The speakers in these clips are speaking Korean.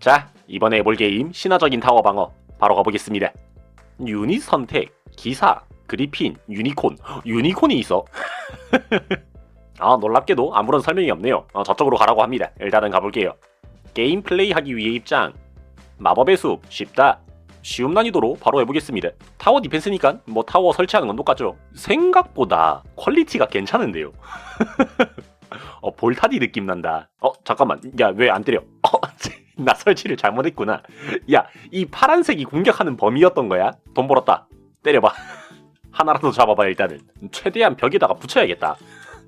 자, 이번에 해볼 게임 신화적인 타워 방어 바로 가보겠습니다. 유닛 선택, 기사, 그리핀, 유니콘. 유니콘이 있어. 아, 놀랍게도 아무런 설명이 없네요. 어, 저쪽으로 가라고 합니다. 일단은 가볼게요. 게임 플레이 하기 위해 입장. 마법의 숲, 쉽다. 쉬운 난이도로 바로 해보겠습니다. 타워 디펜스니까 뭐 타워 설치하는 건 똑같죠. 생각보다 퀄리티가 괜찮은데요. 어, 볼타디 느낌 난다. 어, 잠깐만. 야, 왜 안 때려? 어, 나 설치를 잘못했구나. 야, 이 파란색이 공격하는 범위였던 거야? 돈 벌었다. 때려봐. 하나라도 잡아봐, 일단은. 최대한 벽에다가 붙여야겠다.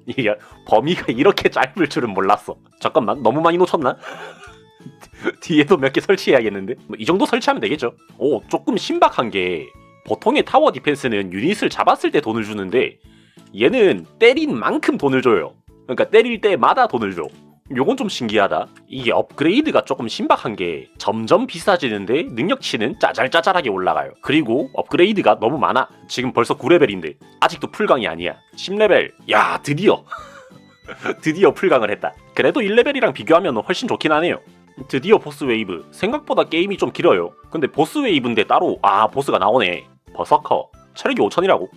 이게 범위가 이렇게 짧을 줄은 몰랐어. 잠깐만, 너무 많이 놓쳤나? 뒤에도 몇 개 설치해야겠는데? 뭐 이 정도 설치하면 되겠죠. 오, 조금 신박한 게 보통의 타워 디펜스는 유닛을 잡았을 때 돈을 주는데 얘는 때린 만큼 돈을 줘요. 그러니까 때릴 때마다 돈을 줘. 요건 좀 신기하다. 이게 업그레이드가 조금 신박한 게 점점 비싸지는데 능력치는 짜잘짜잘하게 올라가요. 그리고 업그레이드가 너무 많아. 지금 벌써 9레벨인데 아직도 풀강이 아니야. 10레벨. 야, 드디어. 드디어 풀강을 했다. 그래도 1레벨이랑 비교하면 훨씬 좋긴 하네요. 드디어 보스 웨이브. 생각보다 게임이 좀 길어요. 근데 보스 웨이브인데 따로 아, 보스가 나오네. 버서커. 체력이 5000이라고.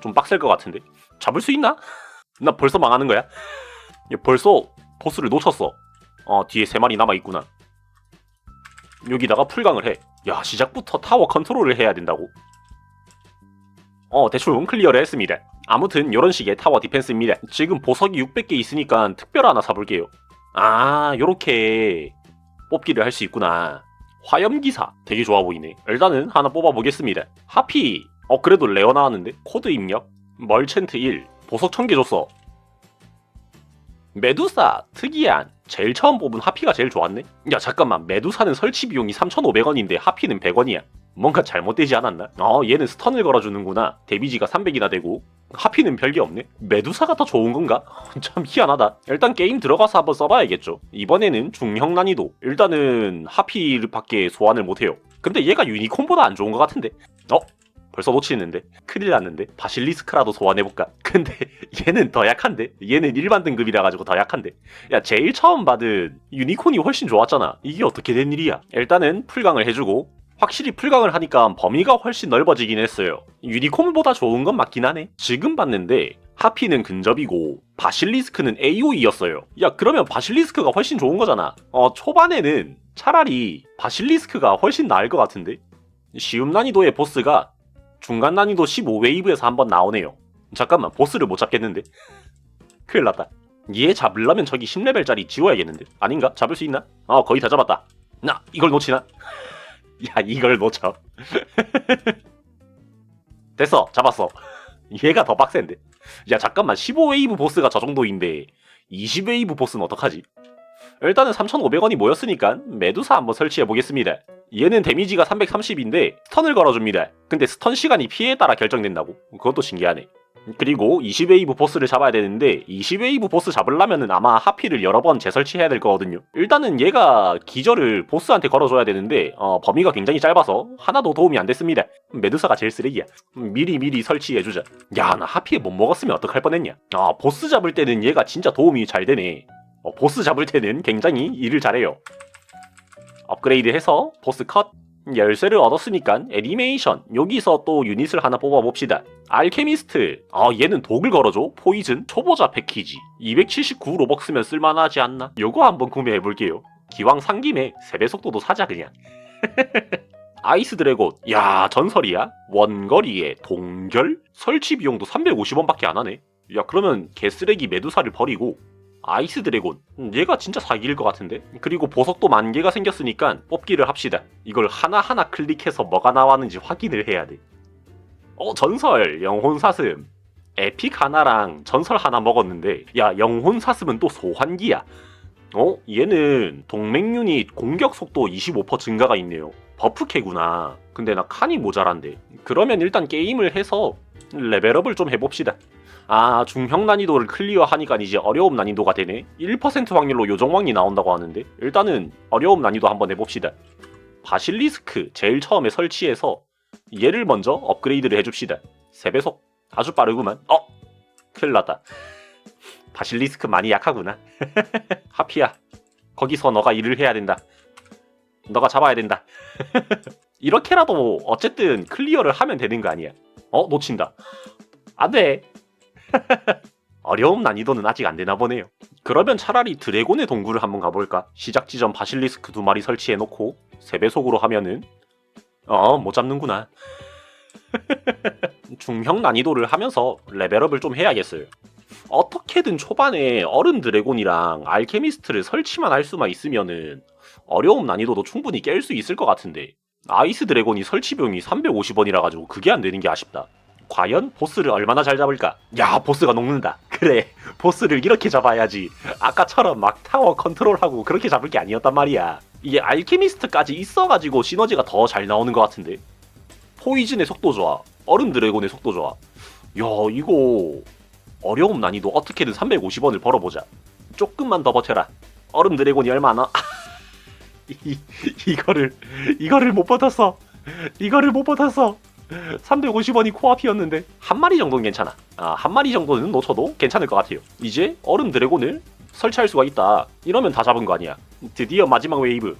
좀 빡셀 것 같은데. 잡을 수 있나? 나 벌써 망하는 거야? 야, 벌써 보스를 놓쳤어. 어, 뒤에 세 마리 남아 있구나. 여기다가 풀강을 해. 야, 시작부터 타워 컨트롤을 해야 된다고? 어, 대충 클리어를 했습니다. 아무튼 이런 식의 타워 디펜스입니다. 지금 보석이 600개 있으니까 특별 하나 사볼게요. 아, 요렇게 뽑기를 할 수 있구나. 화염기사 되게 좋아 보이네. 일단은 하나 뽑아보겠습니다. 하피. 어, 그래도 레어 나왔는데? 코드 입력. 멀첸트 1. 보석 1000개 줬어. 메두사 특이한 제일 처음 뽑은 하피가 제일 좋았네? 야 잠깐만. 메두사는 설치 비용이 3,500원인데 하피는 100원이야. 뭔가 잘못되지 않았나? 어 얘는 스턴을 걸어주는구나. 데미지가 300이나 되고. 하피는 별게 없네. 메두사가 더 좋은 건가? 참 희한하다. 일단 게임 들어가서 한번 써봐야겠죠. 이번에는 중형 난이도. 일단은 하피 밖에 소환을 못해요. 근데 얘가 유니콘보다 안 좋은 것 같은데. 어? 벌써 놓치는데? 큰일 났는데? 바실리스크라도 소환해볼까? 근데 얘는 더 약한데? 얘는 일반 등급이라 가지고 더 약한데? 야 제일 처음 받은 유니콘이 훨씬 좋았잖아. 이게 어떻게 된 일이야? 일단은 풀강을 해주고 확실히 풀강을 하니까 범위가 훨씬 넓어지긴 했어요. 유니콘보다 좋은 건 맞긴 하네. 지금 봤는데 하피는 근접이고 바실리스크는 AOE였어요. 야 그러면 바실리스크가 훨씬 좋은 거잖아. 어 초반에는 차라리 바실리스크가 훨씬 나을 것 같은데? 쉬운 난이도의 보스가 중간 난이도 15웨이브에서 한번 나오네요. 잠깐만 보스를 못 잡겠는데? 큰일 났다. 얘 잡으려면 저기 10레벨짜리 지워야겠는데? 아닌가? 잡을 수 있나? 어 거의 다 잡았다. 나 이걸 놓치나? 야 이걸 놓쳐. 됐어 잡았어. 얘가 더 빡센데. 야 잠깐만 15웨이브 보스가 저 정도인데 20웨이브 보스는 어떡하지? 일단은 3,500원이 모였으니까 메두사 한번 설치해 보겠습니다. 얘는 데미지가 330인데 스턴을 걸어줍니다. 근데 스턴 시간이 피해에 따라 결정된다고? 그것도 신기하네. 그리고 20웨이브 보스를 잡아야 되는데 20웨이브 보스 잡으려면은 아마 하피를 여러 번 재설치해야 될 거거든요. 일단은 얘가 기절을 보스한테 걸어줘야 되는데 어, 범위가 굉장히 짧아서 하나도 도움이 안 됐습니다. 메두사가 제일 쓰레기야. 미리 미리 설치해주자. 야 나 하피에 못 먹었으면 어떡할 뻔했냐. 아 보스 잡을 때는 얘가 진짜 도움이 잘 되네. 어, 보스 잡을 때는 굉장히 일을 잘해요. 업그레이드해서 보스 컷 열쇠를 얻었으니까 애니메이션 여기서 또 유닛을 하나 뽑아봅시다. 알케미스트. 아 얘는 독을 걸어줘? 포이즌? 초보자 패키지. 279 로벅스면 쓸만하지 않나? 요거 한번 구매해볼게요. 기왕 산 김에 세배 속도도 사자 그냥. 아이스 드래곤. 야 전설이야? 원거리에 동결? 설치 비용도 350원밖에 안 하네. 야 그러면 개쓰레기 메두사를 버리고 아이스 드래곤. 음, 얘가 진짜 사기일 것 같은데? 그리고 보석도 만 개가 생겼으니까 뽑기를 합시다. 이걸 하나하나 클릭해서 뭐가 나왔는지 확인을 해야 돼어 전설! 영혼 사슴. 에픽 하나랑 전설 하나 먹었는데 야 영혼 사슴은 또 소환기야. 어? 얘는 동맹 유닛 공격 속도 25% 증가가 있네요. 버프 캐구나. 근데 나 칸이 모자란데. 그러면 일단 게임을 해서 레벨업을 좀 해봅시다 아 중형 난이도를 클리어하니까 이제 어려움 난이도가 되네 1% 확률로 요정왕이 나온다고 하는데 일단은 어려움 난이도 한번 해봅시다 바실리스크 제일 처음에 설치해서 얘를 먼저 업그레이드를 해줍시다 3배속 아주 빠르구만 어? 큰일 났다 바실리스크 많이 약하구나 하피야 거기서 너가 일을 해야 된다 너가 잡아야 된다. 이렇게라도 어쨌든 클리어를 하면 되는 거 아니야. 어 놓친다. 안 돼. 어려움 난이도는 아직 안 되나 보네요. 그러면 차라리 드래곤의 동굴을 한번 가볼까? 시작 지점 바실리스크 두 마리 설치해놓고 3배속으로 하면은 어 못 잡는구나. 중형 난이도를 하면서 레벨업을 좀 해야겠어요. 어떻게든 초반에 얼음 드래곤이랑 알케미스트를 설치만 할 수만 있으면은 어려움 난이도도 충분히 깰 수 있을 것 같은데 아이스 드래곤이 설치 비용이 350원이라 가지고 그게 안 되는 게 아쉽다. 과연 보스를 얼마나 잘 잡을까? 야 보스가 녹는다. 그래 보스를 이렇게 잡아야지. 아까처럼 막 타워 컨트롤하고 그렇게 잡을 게 아니었단 말이야. 이게 알케미스트까지 있어가지고 시너지가 더 잘 나오는 것 같은데. 포이즌의 속도 좋아. 얼음 드래곤의 속도 좋아. 야 이거 어려움 난이도 어떻게든 350원을 벌어보자. 조금만 더 버텨라. 얼음 드래곤이 얼마나? 이, 이거를 이거를 못 버텼어. 이거를 못 버텼어. 350원이 코앞이었는데 한 마리 정도는 괜찮아. 아, 한 마리 정도는 놓쳐도 괜찮을 것 같아요. 이제 얼음 드래곤을 설치할 수가 있다. 이러면 다 잡은 거 아니야. 드디어 마지막 웨이브.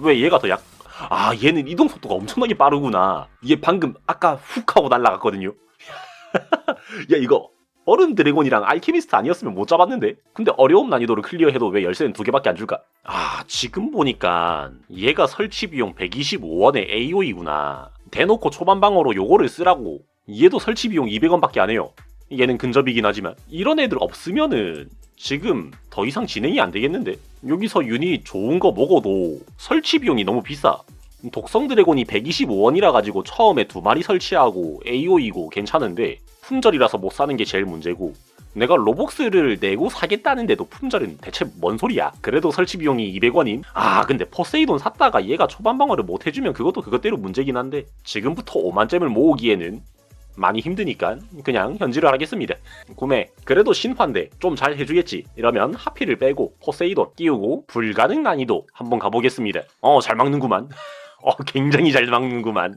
왜 얘가 더 약? 아, 얘는 이동 속도가 엄청나게 빠르구나. 얘 방금 아까 훅 하고 날아갔거든요. 야, 이거 얼음 드래곤이랑 알케미스트 아니었으면 못 잡았는데? 근데 어려움 난이도를 클리어해도 왜 열쇠는 두 개밖에 안 줄까? 아, 지금 보니까 얘가 설치 비용 125원에 AO이구나. 대놓고 초반 방어로 요거를 쓰라고. 얘도 설치 비용 200원밖에 안 해요. 얘는 근접이긴 하지만 이런 애들 없으면은 지금 더 이상 진행이 안 되겠는데? 여기서 유닛 좋은 거 먹어도 설치 비용이 너무 비싸. 독성 드래곤이 125원이라 가지고 처음에 두 마리 설치하고 AO이고 괜찮은데 품절이라서 못 사는 게 제일 문제고 내가 로복스를 내고 사겠다는데도 품절은 대체 뭔 소리야? 그래도 설치 비용이 200원임? 아 근데 포세이돈 샀다가 얘가 초반 방어를 못 해주면 그것도 그것대로 문제긴 한데 지금부터 5만점을 모으기에는 많이 힘드니까 그냥 현질을 하겠습니다. 구매. 그래도 신판데 좀 잘 해주겠지. 이러면 하피를 빼고 포세이돈 끼우고 불가능 난이도 한번 가보겠습니다. 어 잘 막는구만. 어 굉장히 잘 막는구만.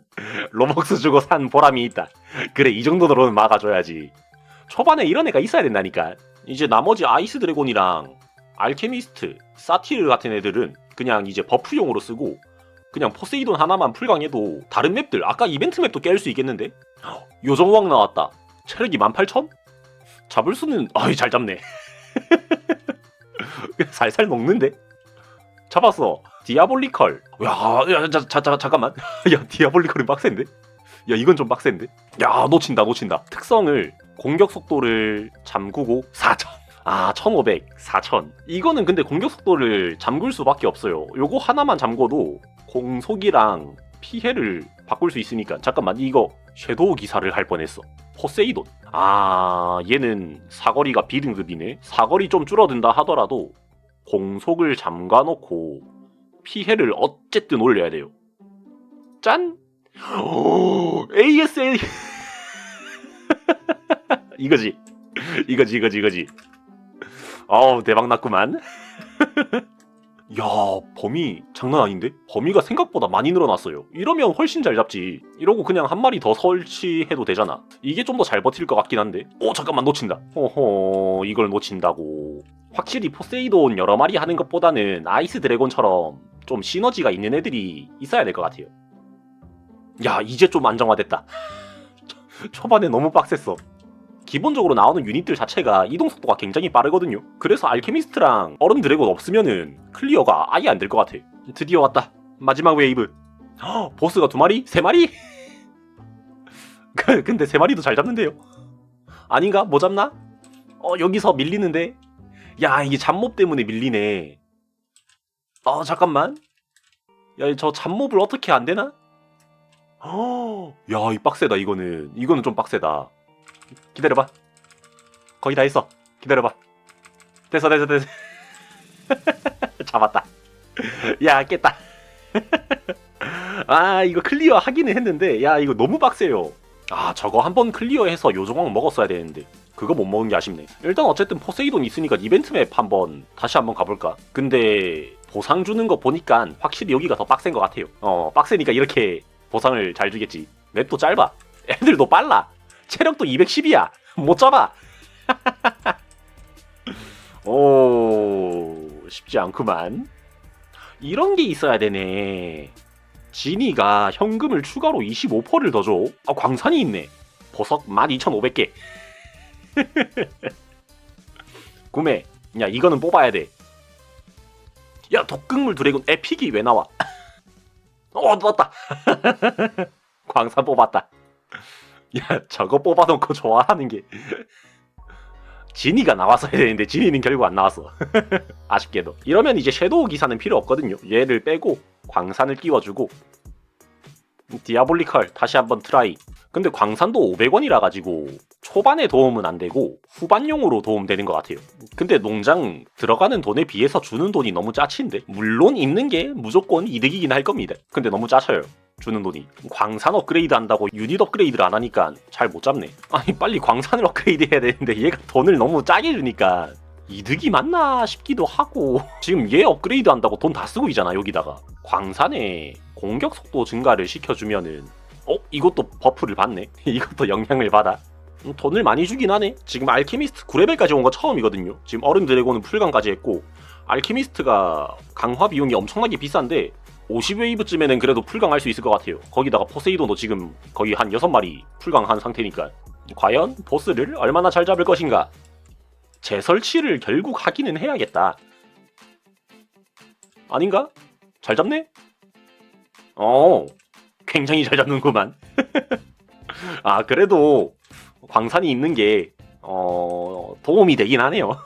로벅스 주고 산 보람이 있다. 그래 이 정도로는 막아줘야지. 초반에 이런 애가 있어야 된다니까. 이제 나머지 아이스 드래곤이랑 알케미스트, 사티르 같은 애들은 그냥 이제 버프용으로 쓰고 그냥 포세이돈 하나만 풀강해도 다른 맵들 아까 이벤트 맵도 깰 수 있겠는데? 요정왕 나왔다. 체력이 18,000? 잡을 수는 아이 잘 잡네. 살살 녹는데? 잡았어. 디아볼리컬. 야, 야, 자, 자, 자, 잠깐만. 야, 디아볼리컬은 빡센데? 야, 이건 좀 빡센데? 야, 놓친다, 놓친다. 특성을 공격 속도를 잠그고 4,000. 아, 1500, 4000. 이거는 근데 공격 속도를 잠글 수밖에 없어요. 요거 하나만 잠궈도 공속이랑 피해를 바꿀 수 있으니까. 잠깐만, 이거 섀도우 기사를 할 뻔했어. 포세이돈. 아, 얘는 사거리가 B등급이네. 사거리 좀 줄어든다 하더라도 공속을 잠가놓고 피해를 어쨌든 올려야 돼요. 짠! 오, ASL 이거지. 이거지, 이거지, 이거지. 어우, 대박 났구만. 야, 범위 장난 아닌데? 범위가 생각보다 많이 늘어났어요. 이러면 훨씬 잘 잡지. 이러고 그냥 한 마리 더 설치해도 되잖아. 이게 좀 더 잘 버틸 것 같긴 한데. 오, 잠깐만 놓친다. 어허, 이걸 놓친다고. 확실히 포세이돈 여러 마리 하는 것보다는 아이스 드래곤처럼 좀 시너지가 있는 애들이 있어야 될 것 같아요. 야, 이제 좀 안정화됐다. 초반에 너무 빡셌어. 기본적으로 나오는 유닛들 자체가 이동 속도가 굉장히 빠르거든요. 그래서 알케미스트랑 얼음 드래곤 없으면은 클리어가 아예 안 될 것 같아. 드디어 왔다. 마지막 웨이브. 헉, 보스가 두 마리? 세 마리? 그, 근데 세 마리도 잘 잡는데요. 아닌가? 뭐 잡나? 어, 여기서 밀리는데? 야, 이게 잡몹 때문에 밀리네. 어, 잠깐만. 야, 저 잡몹을 어떻게 안 되나? 어, 야, 이 빡세다, 이거는. 이거는 좀 빡세다. 기다려봐. 거의 다 했어. 기다려봐. 됐어, 됐어, 됐어. 잡았다. 야, 깼다. 아, 이거 클리어 하기는 했는데, 야, 이거 너무 빡세요. 아, 저거 한번 클리어해서 요정왕 먹었어야 되는데. 그거 못 먹은 게 아쉽네. 일단 어쨌든 포세이돈 있으니까 이벤트 맵 한번 다시 한번 가볼까. 근데 보상 주는 거 보니까 확실히 여기가 더 빡센 것 같아요. 어, 빡세니까 이렇게 보상을 잘 주겠지. 맵도 짧아. 애들도 빨라. 체력도 210이야. 못 잡아. 오, 쉽지 않구만. 이런 게 있어야 되네. 진이가 현금을 추가로 25%를 더 줘. 아, 광산이 있네. 보석 12,500개. 구매. 야, 이거는 뽑아야 돼. 야, 독극물 드래곤 에픽이 왜 나와? 어, 나왔다. 광산 뽑았다. 야, 저거 뽑아놓고 좋아하는 게. 진이가 나왔어야 되는데 진이는 결국 안 나왔어. 아쉽게도. 이러면 이제 섀도우 기사는 필요 없거든요. 얘를 빼고 광산을 끼워주고 디아볼리컬 다시 한번 트라이. 근데 광산도 500원이라 가지고 초반에 도움은 안 되고 후반용으로 도움 되는 것 같아요. 근데 농장 들어가는 돈에 비해서 주는 돈이 너무 짜친데 물론 있는 게 무조건 이득이긴 할 겁니다. 근데 너무 짜쳐요. 주는 돈이. 광산 업그레이드 한다고 유닛 업그레이드를 안 하니까 잘 못 잡네. 아니 빨리 광산을 업그레이드 해야 되는데 얘가 돈을 너무 짜게 주니까 이득이 맞나 싶기도 하고. 지금 얘 업그레이드 한다고 돈 다 쓰고 있잖아 여기다가. 광산에 공격 속도 증가를 시켜주면은 어? 이것도 버프를 받네? 이것도 영향을 받아? 음, 돈을 많이 주긴 하네. 지금 알케미스트 9레벨까지 온 거 처음이거든요. 지금 어른 드래곤은 풀강까지 했고 알케미스트가 강화 비용이 엄청나게 비싼데 50웨이브쯤에는 그래도 풀강할 수 있을 것 같아요 거기다가 포세이돈도 지금 거의 한 6마리 풀강한 상태니까 과연 보스를 얼마나 잘 잡을 것인가 재설치를 결국 하기는 해야겠다. 아닌가? 잘 잡네? 어, 굉장히 잘 잡는구만. 아, 그래도 광산이 있는 게, 어, 도움이 되긴 하네요.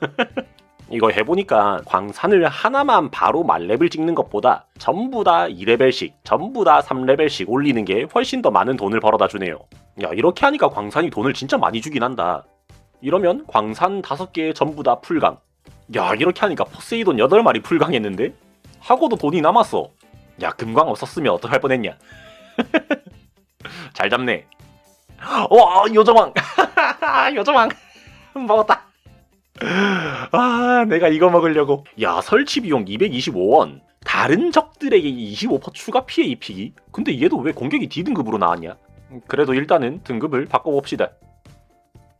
이거 해보니까 광산을 하나만 바로 만렙을 찍는 것보다 전부 다 2레벨씩, 전부 다 3레벨씩 올리는 게 훨씬 더 많은 돈을 벌어다 주네요. 야, 이렇게 하니까 광산이 돈을 진짜 많이 주긴 한다. 이러면 광산 5개 전부 다 풀강. 야, 이렇게 하니까 포세이돈 8마리 풀강했는데? 하고도 돈이 남았어. 야, 금광 없었으면 어떡할 뻔했냐. 잘 잡네. 와, 요정왕. 요정왕. 먹었다. 아, 내가 이거 먹으려고. 야, 설치 비용 225원. 다른 적들에게 25% 추가 피해 입히기? 근데 얘도 왜 공격이 D등급으로 나왔냐? 그래도 일단은 등급을 바꿔봅시다.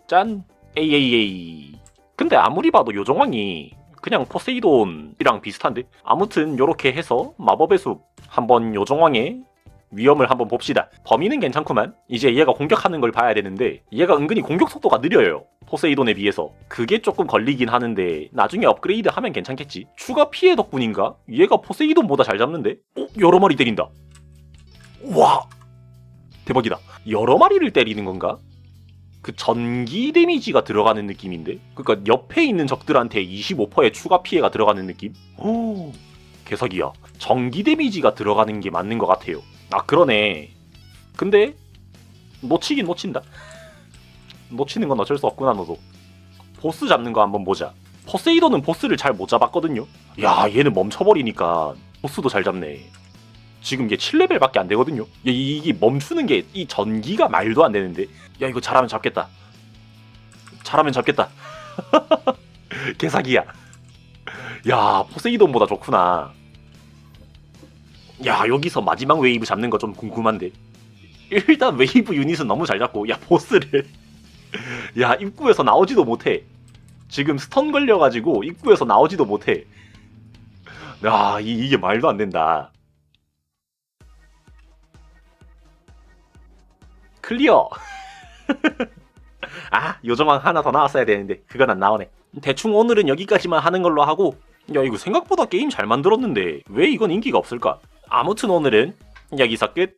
짠. AAA. 근데 아무리 봐도 요정왕이 그냥 포세이돈이랑 비슷한데? 아무튼 요렇게 해서 마법의 숲 한번 요정왕의 위험을 한번 봅시다. 범위는 괜찮구만. 이제 얘가 공격하는 걸 봐야 되는데 얘가 은근히 공격 속도가 느려요. 포세이돈에 비해서. 그게 조금 걸리긴 하는데 나중에 업그레이드 하면 괜찮겠지. 추가 피해 덕분인가? 얘가 포세이돈보다 잘 잡는데? 어? 여러 마리 때린다. 와! 대박이다. 여러 마리를 때리는 건가? 그 전기 데미지가 들어가는 느낌인데? 그러니까 옆에 있는 적들한테 25%의 추가 피해가 들어가는 느낌? 오, 개석이야. 전기 데미지가 들어가는 게 맞는 것 같아요. 아 그러네. 근데 놓치긴 놓친다. 놓치는 건 어쩔 수 없구나 너도. 보스 잡는 거 한번 보자. 포세이돈은 보스를 잘 못 잡았거든요. 야 얘는 멈춰버리니까 보스도 잘 잡네. 지금 얘 7레벨밖에 안 되거든요. 얘 이게 멈추는 게 이 전기가 말도 안 되는데. 야 이거 잘하면 잡겠다. 잘하면 잡겠다. 개사기야. 야 포세이돈보다 좋구나. 야 여기서 마지막 웨이브 잡는 거 좀 궁금한데. 일단 웨이브 유닛은 너무 잘 잡고 야 보스를 야 입구에서 나오지도 못해. 지금 스턴 걸려가지고 입구에서 나오지도 못해. 야 이, 이게 말도 안 된다. 클리어. 아, 요정왕 하나 더 나왔어야 되는데 그건 안 나오네. 대충 오늘은 여기까지만 하는 걸로 하고 야 이거 생각보다 게임 잘 만들었는데 왜 이건 인기가 없을까? 아무튼 오늘은 여기서 끝.